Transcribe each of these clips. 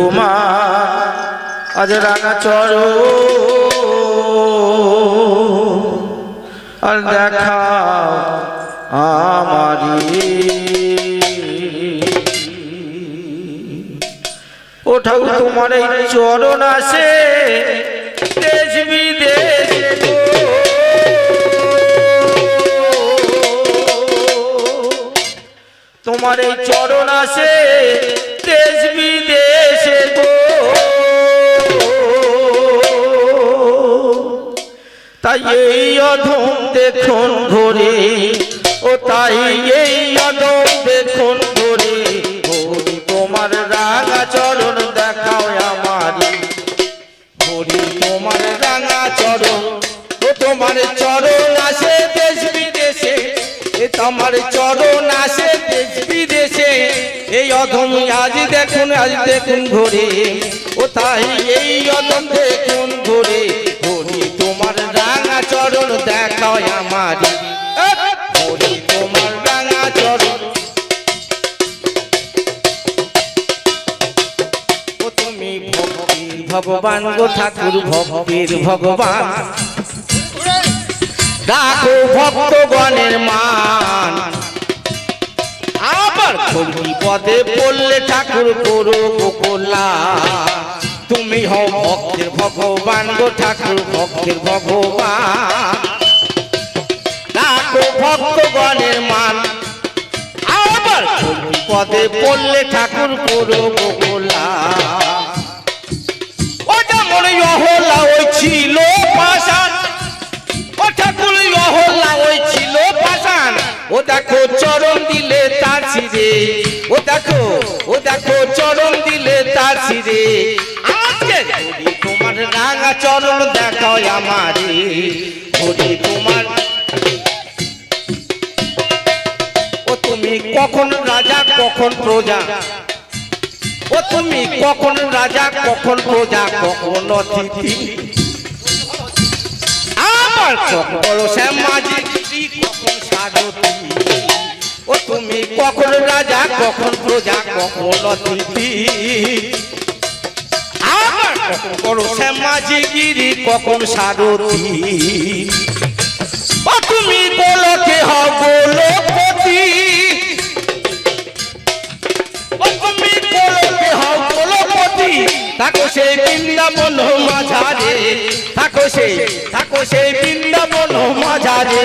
তোমার আজ রাঙা চরু আর দেখা আমারি। ও ঠাকুর, তোমার এই চরণ আসে দেশ তোমার এই চরণ আসে দেশ বিদেশে গো। তাই এই অধম দেখুন ঘরে, ও তাই এই অধম দেখুন ঘরে। তোমার রাঙা চরণ দেখাও আমারি। হরি তোমার রাঙা চরণ, ও তোমার চরণ আসে দেশ বিদেশে। এ তোমার চরণ আসে দেশ বিদেশে। এই অধম আজ দেখুন আজ দেখুন ঘরে ও তাই এই অধম দেখুন ঘরে হরি তোমার রাঙা চরণ দেখাও আমারি হরি তোমার রাঙা চরণ। তুমি ভক্তির ভগবান গো ঠাকুর ভক্তির ভগবান। ডাকো ভক্তগণের মান। পদে পড়লে ঠাকুর করো গোকলা। তুমি হও ভক্তের ভগবান গো ঠাকুর ভক্তের ভগবান। ডাকো ভক্তগণের মান। পদে পড়লে ঠাকুর করো গোকলা। ও যেমন অহলা ওই ছিল ও দেখো চরণ দিলে তার ছিঁড়ে ও দেখো ও দেখো চরণ দিলে তার ছিঁড়ে আজকে যদি তোমার রাঙা চরণ দেখো আমারে, যদি তোমার ও তুমি কখন রাজা, কখন প্রজা? ও তুমি কখন রাজা, কখন প্রজা, কখন অতিথি? আমার কখন শ্যামাজি কখন সারথি ও তুমি কখন রাজা, কখন প্রজা, কখন অতিথি। আমার কখন করো শ্যামাজি গিরি কখন সারথি। ও তুমি গোলকে হও গোলপতি। ও তুমি গোলকে হও গোলপতি। থাকো সেই বৃন্দাবন মাঝারে। থাকো সেই থাকো সেই বৃন্দাবন মাঝারে।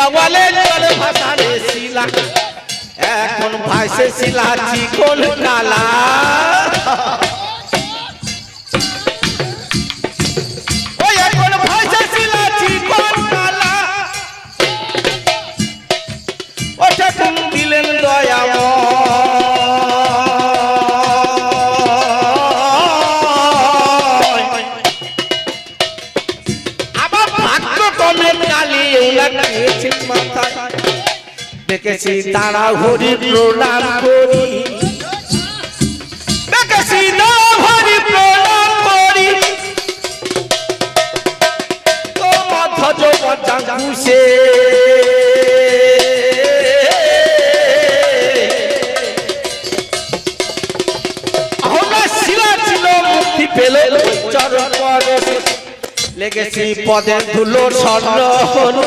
গীত গাওয়ালে চলে ভাষারে শিলা। এখন ভাসে শিলা চিকন কালা দেখেছি তারা হরি প্রণাম করি। দেখেছি তারা হরি প্রণাম করি। তো মধ্য জাঙ্গুসে আমরা শিলা পেলে চরণ লেগেছি পদের ধুলো স্বর্ণ। হলো।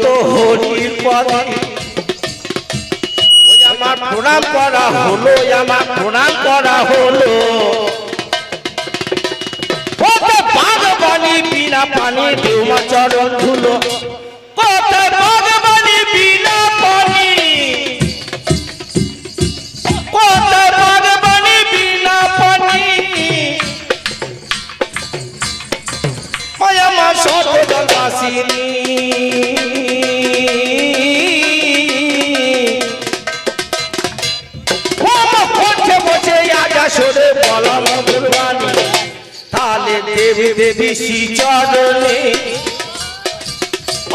হরির পদে ওই আমার প্রণাম করা হলো আমার প্রণাম করা হলো। বিনা পানি দেউমা চরণ ধুলো। কত বাগবানি বিনা পানি। কত বাগবানি বিনা পানি। আমার সর্বদাসিনী কণ্ঠে সরে বলা তালে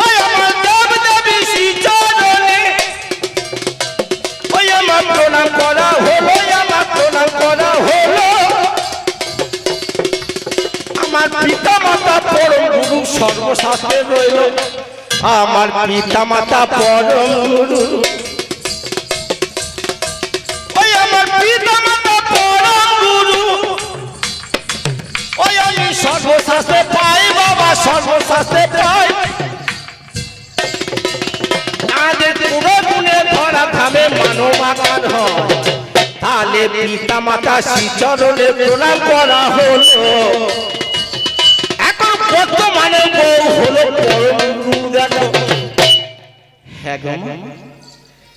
ওই আমার দেব দেবী শ্রী চরণে। ওই আমার প্রণাম করা হলো আমার প্রণাম করা হলো। আমার পিতা মাতা পরম গুরু সর্বশাস্ত্রে রইল। আমার পিতা মাতা পরম গুরু। ওই আমি সর্বশাস্ত্রে পাই, বাবা সর্বশাস্ত্রে পাই। তাদের পুরো গুণে ধরা থামে তাহলে পিতা মাতা শ্রীচরণে প্রণাম করা হলো। এখন বর্তমানে বউ হলো পরম গুরু দেখো হ্যাঁ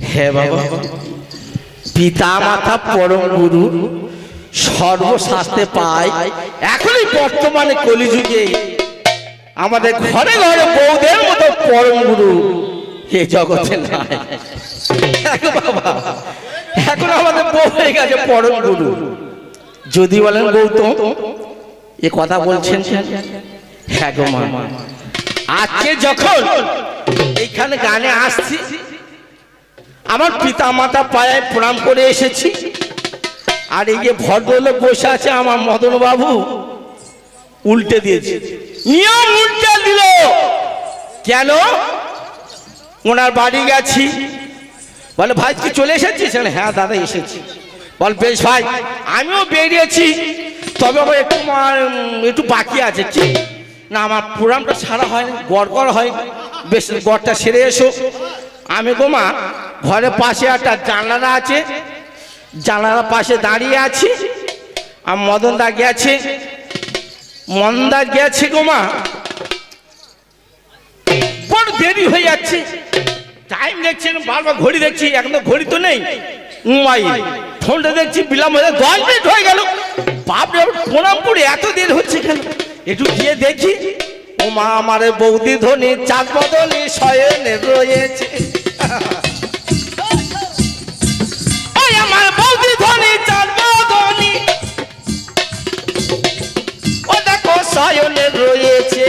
হ্যাঁ বাবা। পিতা মাতা পরম গুরু সর্বশাস্ত্রে পায় এখনই বর্তমানে কলিযুগে আমাদের ঘরে ঘরে বৌদের মতো পরম গুরু এ জগতে এখন আমাদের বউ হয়ে গেছে পরম গুরু। যদি বলেন গৌতম, এ কথা বলছেন হ্যাঁ গো আজকে যখন এইখানে গানে আসছি, আমার পিতা মাতা পায়ে প্রণাম করে এসেছি। আর এই যে ভদ্রলোক বসে আছে আমার মদন বাবু উল্টে দিয়েছে। নিয়ম উল্টে দিল। কেন? ওনার বাড়ি গেছি। বলে, ভাই, তুই চলে এসেছিস? হ্যাঁ দাদা, এসেছি। বল, বেশ, ভাই, আমিও বেরিয়েছি। তবে আমার একটু একটু বাকি আছে, কি? না, আমার প্রোগ্রামটা সারা হয় গড় গড় হয় বেশ গড়টা সেরে এসো। আমি গো মা, ঘরের পাশে একটা জানলাটা আছে। জানলার পাশে দাঁড়িয়ে আছি। আর মদন দা গেছে। মন্দা গেছে গো মা। বড় দেরি হয়ে যাচ্ছে। টাইম দেখছেন, বারবার ঘড়ি দেখছি, এখন তো ঘড়ি তো নেই। মাই ফোনটা দেখছি বিলম্ব হয়ে দশ মিনিট হয়ে গেল। বাপরে প্রণাম করে এত দেরি হচ্ছে কেন? একটু গিয়ে দেখি। ও মা, আমার বৌদি ধনী, চাঁদ বদলে শয়নে রয়েছে। আমার শয়নে রয়েছে।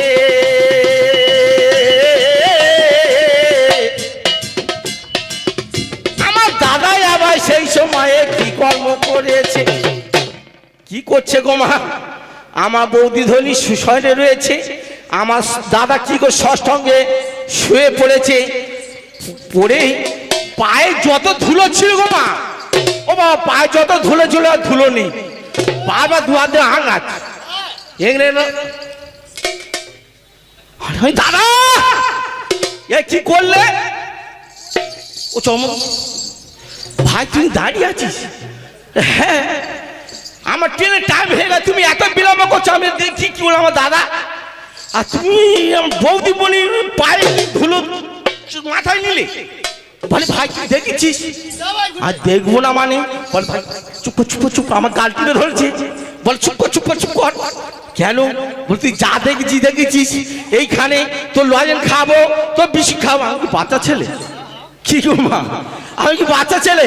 আমার দাদাই আবার সেই সময়ে কি করেছে? কি করছে গো মা? আমার বৌদি ধনী সুশয়নে রয়েছে। আমার দাদা কি করে ষষ্ঠঙ্গে শুয়ে পড়েছে? পড়ে পায়ে যত ধুলো ছিল গো মা। ও বাবা পায়ে যত ধুলো ছিল আর ধুলো নেই। বারবার দু হাতে আঙাত এখানে দাদা! এ কি করলে? ও চমক। ভাই, তুই দাঁড়িয়ে আছিস? হ্যাঁ। আমার ট্রেনের টাইম হয়ে গেছে তুমি এত বিলম্ব করছ, আমি দেখছি কি বলে আমার দাদা। আর তুমি বৌদি বলি পায়ে ধুলো মাথায় নিলে? বলে ভাই তুই দেখেছিস? আর দেখব না মানে। বলে ভাই চুপ চুপ চুপ আমার গাল তুলে ধরেছে। বল চুপ চুপ চুপ কর। কেন? বলতি যা দেখেছি দেখেছিস। এইখানে তোর লজেন খাব তোর বেশি খাব। আমি বাচ্চা ছেলে? কি গো মা আমি কি বাচ্চা ছেলে?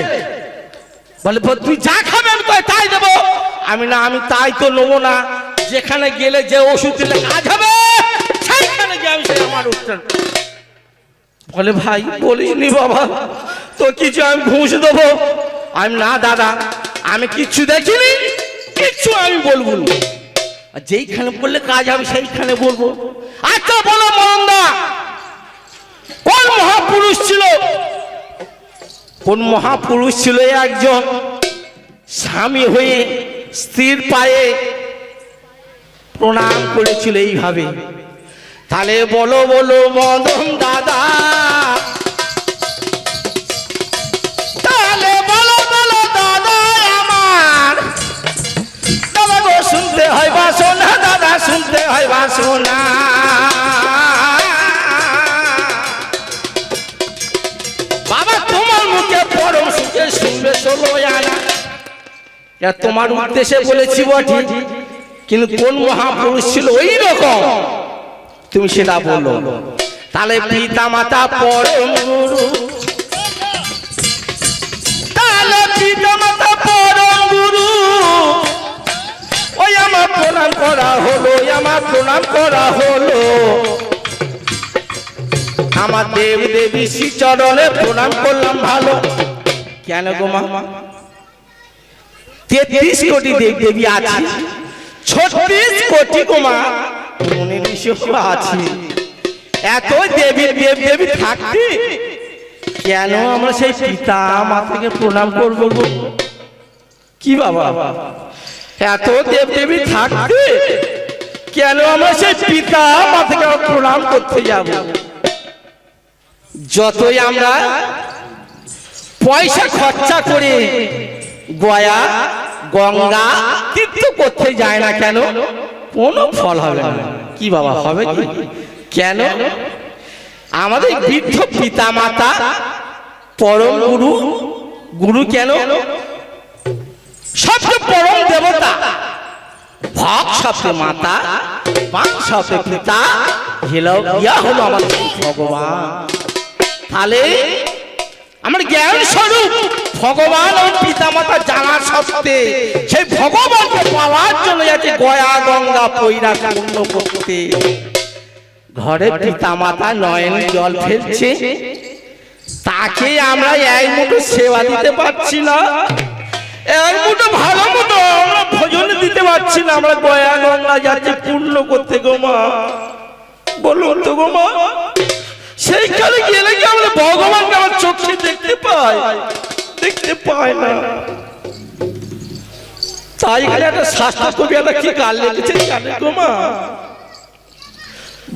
বলে বল, তুই যা খাবে আমি তাই দেবো। আমি না আমি তাই তো নেব না। যেখানে গেলে যে ওষুধ দিলে কাজ হবে সেইখানে গিয়ে আমি সেই আমার উঠতেন বলে, ভাই বলিস নি বাবা, তো কিছু আমি ঘুষ দেবো? আমি না, দাদা, আমি কিচ্ছু দেখিনি, কিচ্ছু আমি বলব। আর যেইখানে বললে কাজ হবে, সেইখানে বলব। আচ্ছা বলো মরন্দা কোন মহাপুরুষ ছিল? কোন মহাপুরুষ ছিল একজন স্বামী হয়ে স্ত্রীর পায়ে প্রণাম করেছিল এইভাবে। তাহলে বলো বলো, মদন দাদা। তাহলে বলো বলো, দাদা আমার। বাসনা, দাদা বাসনা। বাবা, তোমার মুখে আনা। তোমার উদ্দেশ্যে বলেছি বটি, কিন্তু কোন মহাপুরুষ ছিল ওই রকম তুমি সেটা বলো। তাহলে পিতা মাতা পরম গুরু। তাহলে পিতা মাতা পরম গুরু। ওই আমার প্রণাম করা হলো আমার প্রণাম করা হলো। আমার দেব দেবী শ্রী চরণে প্রণাম করলাম ভালো। কেন গো মা? তেত্রিশ কোটি দেব দেবী আছে। ছত্রিশ কোটি গোমা মনে নিষেধ আছে। এত দেবী দেব দেবী থাকতে কেন আমরা সেই পিতা মাতাকে প্রণাম করব কি বাবা? এত দেব দেবী থাকতে কেন আমরা সেই পিতা মাতাকে প্রণাম করতে যাব? যতই আমরা পয়সা খরচা করে গয়া গঙ্গা তীর্থ করতে যায় না কেন? কোনো ফল হবে না। কি বাবা, হবে কি? কেন? আমাদের বৃদ্ধ পিতা মাতা পরম গুরু গুরু কেন? সবচেয়ে পরম দেবতা ভক শব্দে মাতা পান শব্দে পিতা হেলো ইয়া হলো আমাদের ভগবান। তাহলে, আমার জ্ঞান স্বরূপ ভগবান পিতামাতা জানার সত্ত্বে সেই ভগবানকে পাওয়ার জন্য যাচ্ছে গয়া গঙ্গা পৈরা পূর্ণ করতে। ঘরে পিতামাতা নয়ন জল ফেলছে। তাকে আমরা এক মুঠো সেবা দিতে পারছি না। এক মুঠো ভালো মতো আমরা ভোজন দিতে পারছি না। আমরা গয়া গঙ্গা যাচ্ছে পূর্ণ করতে গো মা। বলুন তো গো মা, সেইখানে গেলে কি আমরা ভগবানকে আমার চোখে দেখতে পাই? দেখতে পাই না। তাই এখানে একটা শাস্ত্র কবি একটা কি গান লিখেছে জানে গো মা?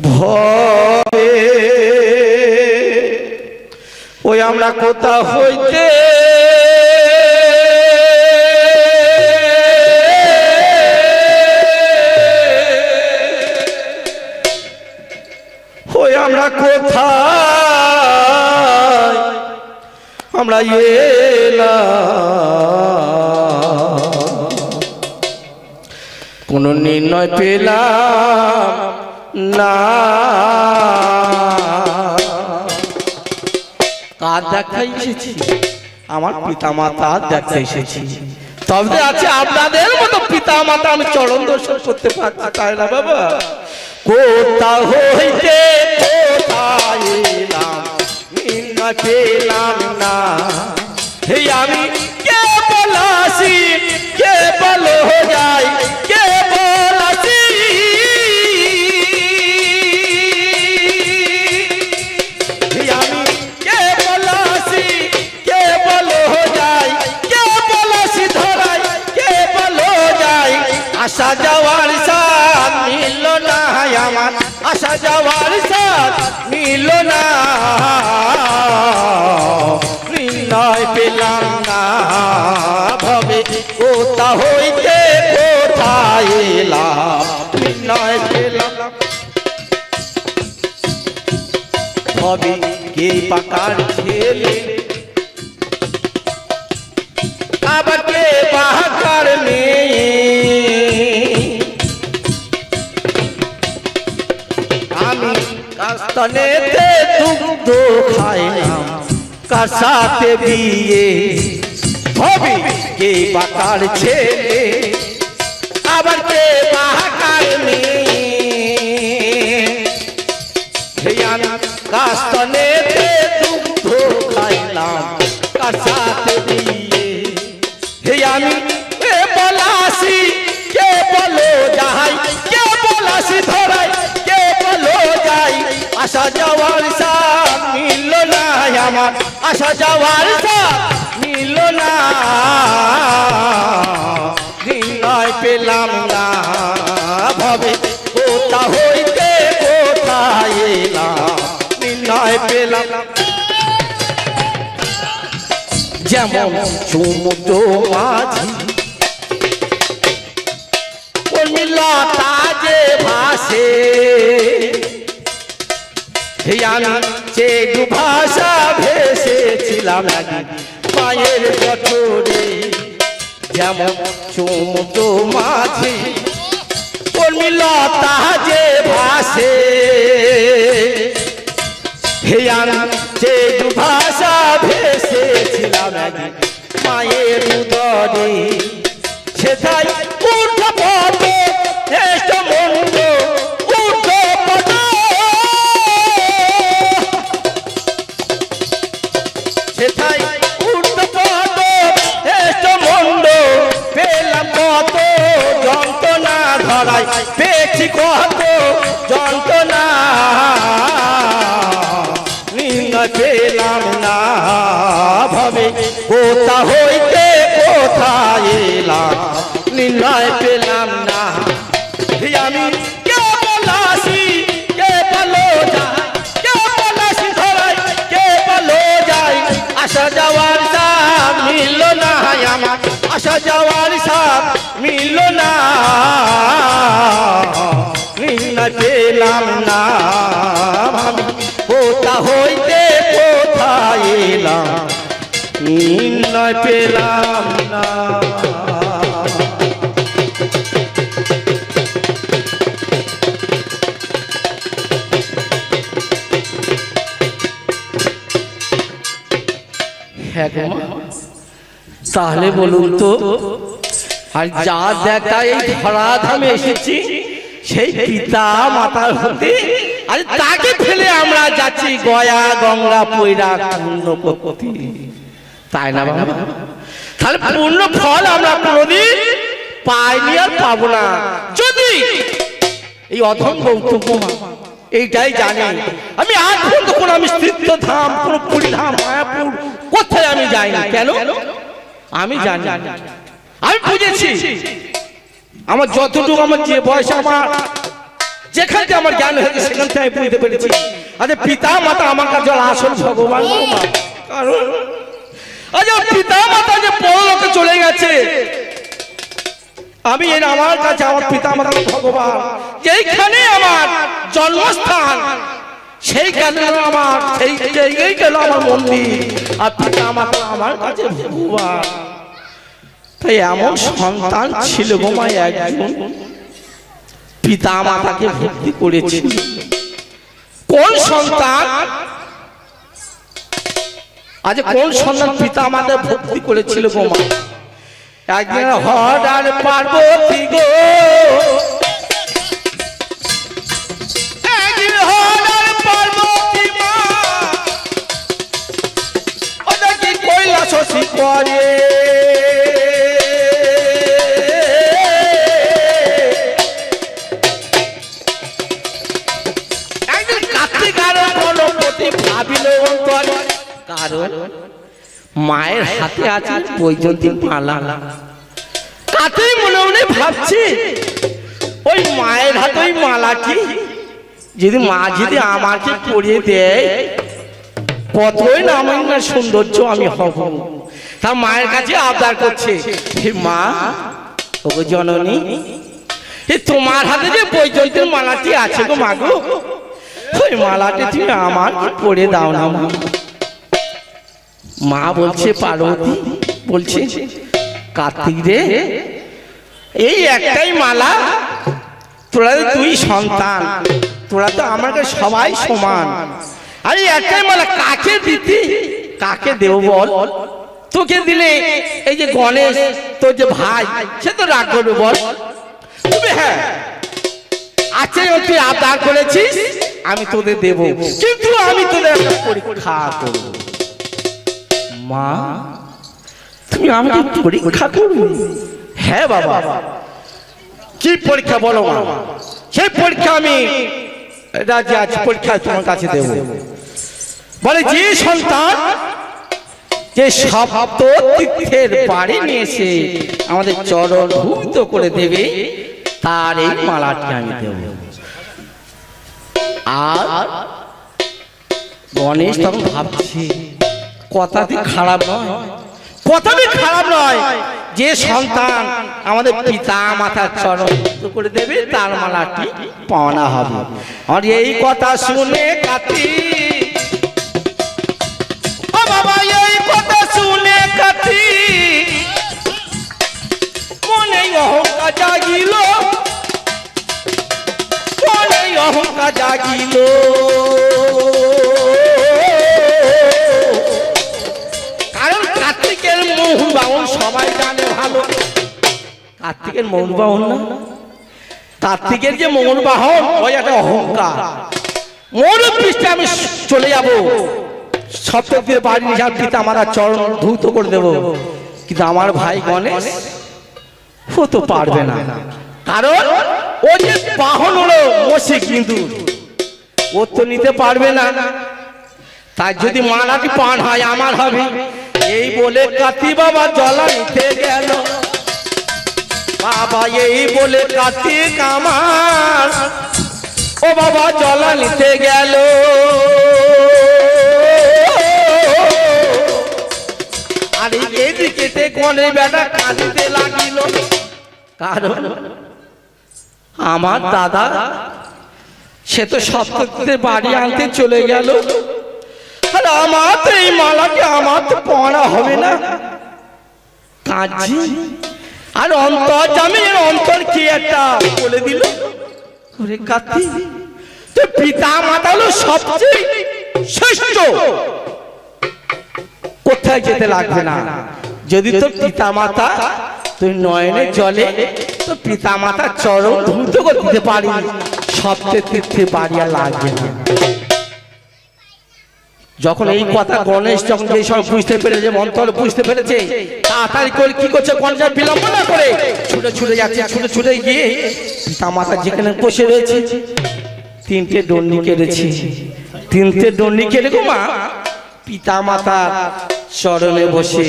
ভবে ওই আমরা কোথা হইতে? ওই আমরা কোথায়? আমরা এলাম কোন নির্ণয় পেলাম না। কার দেখা এসেছি? আমার পিতা মাতা দেখতে এসেছি। তবে আছে আপনাদের মতো পিতা মাতা আমি চরণ দর্শন করতে পারছি, তাই না বাবা? কোথা হইতে কোথায় পেলাম না। আমি কে বলাসি কে বল হো যাই পাকার ছেলে। আমাকে পাহাকার মেয়ে? আমি কাস্তানেতে দুগ্ধ খাই না কাসাতে বিয়ে। হবে কে পাকার ছেলে? আবার পাহাকার মেয়ে? কাস্তনে আমার আসা যাওয়ার মিলল না। নির্ণয় পেলাম না। ভাবে কোথা হইতে কোথায় এলাম। পেলাম। যেমন সমুদ্র মাঝি উর্মিলতা যে ভাসে ভেসেছিলাম একদিন মায়ের কঠোরে যেমন সমুদ্র মাঝি উর্মিলতা যে ভাসে। হে আমি যে ভাষা ভেসেছিলাম একদিন মায়ের উদরে সেটাই উর্ধ পেয়েছি কত যন্ত্রণা। নিন্দা পেলাম না ভাবে। কোথা হইতে কোথায় এলাম? নিন্দায় পেলাম না। আসা যাওয়ার সাপ মিলল না। নির্ণয় পেলাম না আমি কোথা হইতে কোথায় এলাম? নির্ণয় পেলাম না। হ্যাঁ। তাহলে বলুন তো আর যা দেখা এই ধরাধামে এসেছি সেই পিতা মাতার হতে আর তাকে ফেলে আমরা যাচ্ছি গয়া গঙ্গা পৈরা পূর্ণ করতে তাই না বাবা? তাহলে পূর্ণ ফল আমরা কোনোদিন পাইনি আর পাবো না। যদি এই অধম গৌতম এইটাই জানি। আমি আজ পর্যন্ত কোনো আমি তীর্থ ধাম কোন পুরী ধাম মায়াপুর কোথায় আমি যাই না কেন? আমি জানি। আমি বুঝেছি। আমার যতটুকু আমার যে বয়স আমার যেখান থেকে আমার জ্ঞান হয়েছে সেখান থেকে আমি বুঝতে পেরেছি। আরে পিতা মাতা আমার কাছে আসল ভগবান। কারণ আমার পিতা মাতা যে পরলোকে চলে গেছে আমি এর আমার কাছে আমার পিতা মাতা ভগবান। যেইখানে আমার জন্মস্থান সেইখানে আমার সেই জায়গায় গেল আমার মন্দির। আর পিতা মাতা আমার কাছে ভগবান। তাই এমন সন্তান ছিল গোমায় একজন। পিতা মাতাকে ভক্তি করেছিল। কোন সন্তান? আজ কোন সন্তান পিতা মাতার ভক্তি করেছিল গোমা একদিন হঠাৎ পার্বতী গো করে। মায়ের হাতে আছে বৈজন্তী মালা। কাতেই মনে মনে ভাবছি, ওই মায়ের হাতে ওই মালাটি যদি মা যদি আমাকে পরিয়ে দেয় কতই না আমি না সৌন্দর্য আমি হব। তা মায়ের কাছে আবদার করছে। হে মা ও জননী এ তোমার হাতে যে বৈজন্তের মালাটি আছে গো মা গো ওই মালাটি তুমি আমার পরে দাও না মা। মা বলছে পার্বতী বলছে কার্তিক রে এই একটাই মালা তোরা তুই সন্তান তোরা তো আমার কাছে সবাই সমান। আরে একটাই মালা কাকে দিতি? কাকে দেব বল? তোকে দিলে এই যে গণেশ, তোর যে ভাই, সে তো রাগ করবে, বল। তবে হ্যাঁ আজকে তুই আবদার করেছিস, আমি তোদের দেব। কিন্তু আমি তোদের একটা পরীক্ষা করব। মা, তুমি আমাকে পরীক্ষা করবে হ্যাঁ বাবা। কি পরীক্ষা বলো, মা? সেই পরীক্ষা আমি রাজি আছি, পরীক্ষা তোমার কাছে দেব। বলে, যে সন্তান যে সপ্ত তীর্থের বাড়ি নিয়ে এসে আমাদের চরণ ভুক্ত করে দেবে, তার এই মালাটি আমি দেব। আর গণেশ তখন ভাবছে কথাটি খারাপ নয়। কথাটি খারাপ নয়, যে সন্তান আমাদের পিতা মাতার চরণ করে দেবে, তার মালাটি পাওনা হবে। আর এই কথা শুনে কাতি জাগিল। অহংকার জাগিল। কারণ কার্তিকের মোহন বাউন সবাই জানে ভালো। কার্তিকের মোহন বাহন না? কার্তিকের যে মোহন বাহন, ওই একটা অহংকার। মোর পৃষ্ঠে আমি চলে যাব। সপ্তকের বাড়ি নিয়ে পিতা আমার চরণ ধৌত করে দেব। কিন্তু আমার ভাই গণেশ ও তো পারবে না। কারণ ও যে বাহন হলো মসি কিন্তু ও তো নিতে পারবে না। তাই যদি মালাটি পান হয় আমার হবে। এই বলে কাতি বাবা জলা নিতে গেল। বাবা এই বলে কার্তিক আমার ও বাবা জলা নিতে গেল। আর এদিকে কোনে বেটা কাঁদিতে লাগিল। কারণ আমার দাদা, সে তো সপ্তাহে বাড়ি আনতে চলে গেল। আমার তো এই মালাকে আমার তো পড়া হবে না। আর অন্তর জামিনের অন্তর কি একটা বলে দিল? তো পিতা মাতা হলো সবচেয়ে শ্রেষ্ঠ। কোথায় যেতে লাগবে না। যদি তোর পিতা মাতা তুই নয়নে জলে তো পিতা মাতা চরম ধূত করে দিতে পারি সবচেয়ে তীর্থে বাড়িয়া লাগবে না। যখন এই কথা গণেশ যখন এই সব বুঝতে পেরেছে, মন্ত্র বুঝতে পেরেছে, তাড়াতাড়ি করে কি করছে গণেশ? বিলম্ব না করে ছুটে ছুটে যাচ্ছে, ছুটে ছুটে গিয়ে পিতা মাতা যেখানে বসে রয়েছে, তিনটে দণ্ডি কেড়েছে তিনটে দণ্ডি কেড়ে গো মা পিতা মাতা চরণে বসে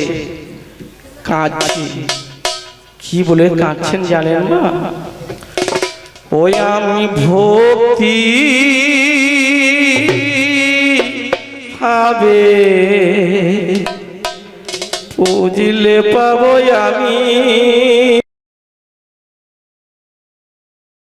কাঁদছে। কি বলে কাঁদছেন জানেন না? ওই আমি ভক্তি হবে পুজিলে পাবো আমি।